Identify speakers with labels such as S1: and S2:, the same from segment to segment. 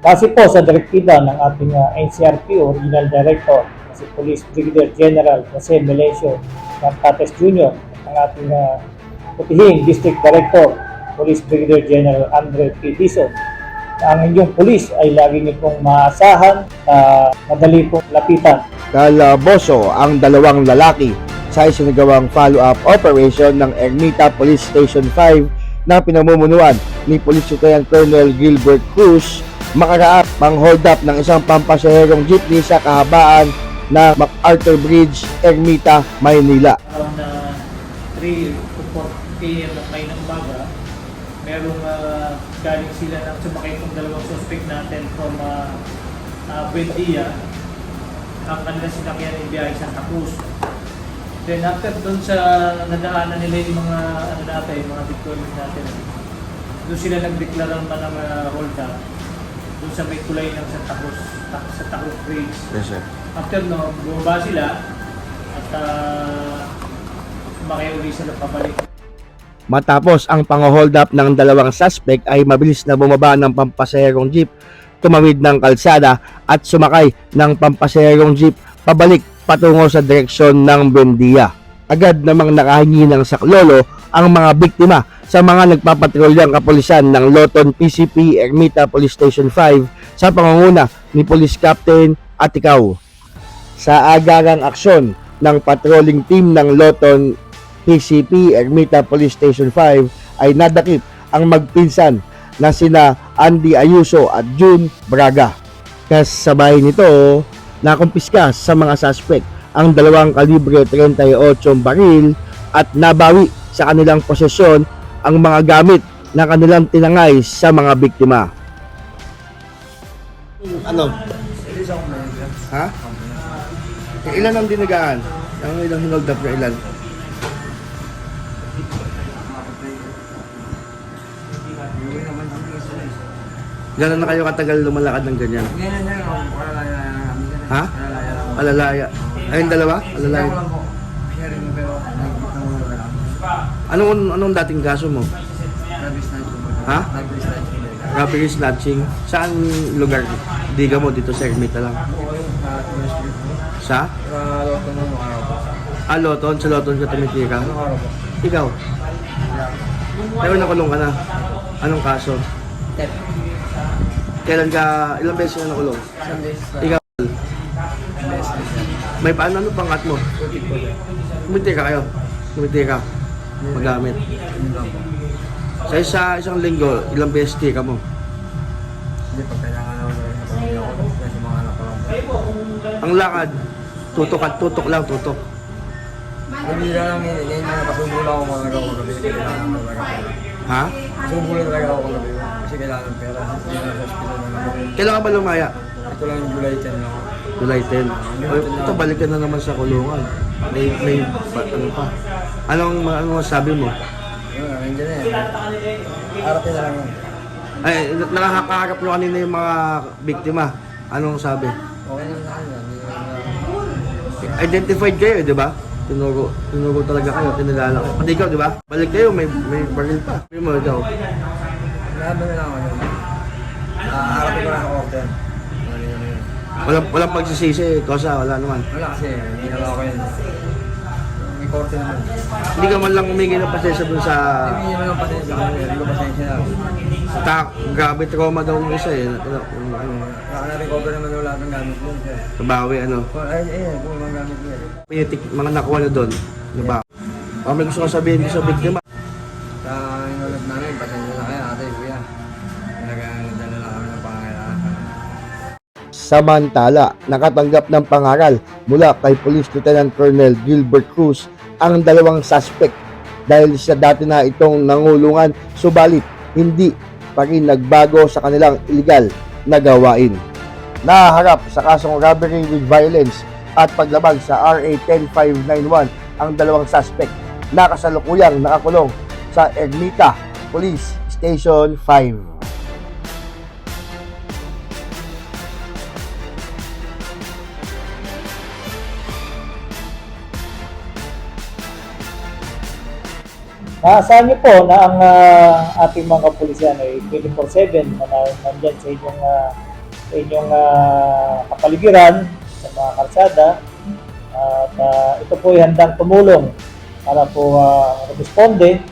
S1: Base po sa direktiba ng ating uh, NCRP Original Director, si Police Brigadier General Jose Melesio Martates Jr. ang ating uh, putihing District Director, Police Brigadier General Andre P. Dizon, na ang inyong police ay lagi niyo pong maasahan na madali pong lapitan
S2: Kalaboso ang dalawang lalaki sa isinagawang follow-up operation ng Ermita Police Station 5 na pinamumunuan ni Police Lieutenant Colonel Gilbert Cruz makaraap pang hold up ng isang pampasaherong jeepney sa kahabaan na MacArthur Bridge, Ermita, Maynila.
S1: around uh, 3 to 4 p.m. at may ng umaga, merong uh, galing sila ng sumakay kong dalawang suspect natin from uh, uh, Buendia. Ang kanila sinakyan ay biyahe Santa Cruz. Then after doon sa nadaanan nila yung mga ano natin, yung mga victorious natin, doon sila nagdeklara naman ng uh, hold up doon sa may kulay ng Santa Cruz, ta- Santa Cruz Bridge.
S2: Yes, sir.
S1: After no, bumaba sila at uh, sumakay uli sila pabalik.
S2: Matapos ang pang-hold up ng dalawang suspect ay mabilis na bumaba ng pampasaherong jeep, tumawid ng kalsada at sumakay ng pampasaherong jeep pabalik patungo sa direksyon ng Bendia. Agad namang nakahingi ng saklolo ang mga biktima sa mga nagpapatrolyang kapulisan ng Loton PCP Ermita Police Station 5 sa pangunguna ni Police Captain Atikaw. Sa agarang aksyon ng patrolling team ng Loton PCP Ermita Police Station 5 ay nadakip ang magpinsan na sina Andy Ayuso at June Braga. Kasabay nito, nakumpiska sa mga suspect ang dalawang kalibre 38 baril at nabawi sa kanilang posesyon ang mga gamit na kanilang tinangay sa mga biktima. Ano? Ha? Ilan ang dinagaan? Ang ilang hold up na ilan? Gano'n na kayo katagal lumalakad ng ganyan? Ha? Alalaya. Ayun dalawa? Alalaya. Anong, anong dating kaso mo?
S3: Na ito.
S2: Ha?
S3: Na ito.
S2: Robbery snatching. Saan lugar? Diga mo dito sa Ermita lang.
S3: Oo, yung sa.
S2: Sa?
S3: Mo, ano araw po.
S2: Ah, Loton. Sa Loton ka tumitira.
S3: Ano?
S2: Ikaw? Pero nakulong ka na. Anong kaso? Kailan ka, ilang beses ka nakulong?
S3: Isang beses na.
S2: Ikaw? May paano ano pangat mo?
S3: Putik po.
S2: Tumitira kayo? Tumitira. Magamit. Sa isa, isang linggo, ilang beses tira mo?
S3: Hindi, pag kailangan ako sa pamilya ko, kasi mga anak ko lang.
S2: Ang lakad, tutok at tutok lang, tutok.
S3: Pabila lang yun, yun mga kasubo lang ako mga gawa gabi. Kailangan ko talaga pera.
S2: Ha?
S3: Lang talaga ako gabi. Kasi kailangan ng pera. Na sa hospital na naman.
S2: Kailan ka ba lumaya?
S3: Ito lang yung July 10 lang.
S2: July 10. Ay, ito, balik ka na naman sa kulungan. May, may, pa, ano pa? Anong, anong masabi mo?
S3: Yun, nandiyan na yan. Aratin na lang yun.
S2: Ay, nakakaharap nyo kanina yung mga biktima. Anong sabi?
S3: Okay lang sa yan. Hindi na-
S2: Identified kayo, di ba? Tinuro, tinuro talaga kayo, tinilala kayo. Pati ikaw, di ba? Balik kayo, may, may baril pa. Sabi mo, ikaw.
S3: Laban na lang ako yun. Ah, Aratin ko lang ako
S2: Walang, walang pagsisisi, kosa, wala naman.
S3: Wala kasi, ginawa ko yun. May korte naman.
S2: Hindi ka man lang humingi ng pasensya dun sa...
S3: Hindi naman ang pasensya ko. Hindi ko pasensya na.
S2: Ta, grabe trauma daw ng isa eh. Ano, ano, ano,
S3: Naka-recover naman yung lahat ng gamit mo. sir.
S2: sa bawi, ano.
S3: Ay, ay, kung mga gamit mo eh.
S2: Pinitik, mga nakuha na doon. Di ba? Baka may gusto ko sabihin sa biktima. Samantala, nakatanggap ng pangaral mula kay Police Lieutenant Colonel Gilbert Cruz ang dalawang suspect dahil sa dati na itong nangulungan subalit hindi pa rin nagbago sa kanilang illegal na gawain. Naharap sa kasong robbery with violence at paglabag sa RA 10591 ang dalawang suspect na kasalukuyang nakakulong sa Ermita Police Station 5.
S1: Naasahan niyo po na ang ah, ating mga pulisyan ay 24-7 na na- nandyan sa inyong uh, inyong ah, kapaligiran, sa mga kalsada. At ah, ito po ay handang tumulong para po uh, responde,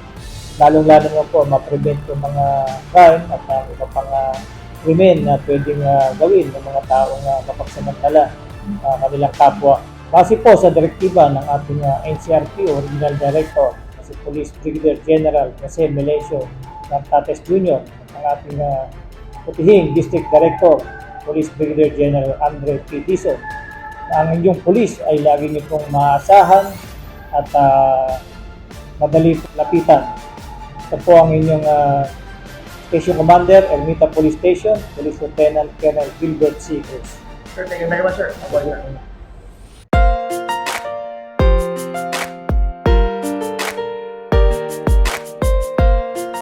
S1: lalong-lalo na po ma-prevent yung mga crime at uh, iba pang uh, krimen na pwedeng ah, gawin ng mga taong uh, mapagsamantala uh, kanilang kapwa. Base po sa direktiba ng ating ah, NCRP Original Director si Police Brigadier General Jose Melesio Nartates Jr. at ang ating ah, putihing District Director Police Brigadier General Andre P. Diso na ang inyong police ay lagi niyo pong maasahan at ah, madali lapitan. Ito po ang inyong ah, Station Commander, Ermita Police Station, Police Lieutenant Colonel Gilbert C. Cruz.
S4: Sir, thank you very much, sir. Apo, sir.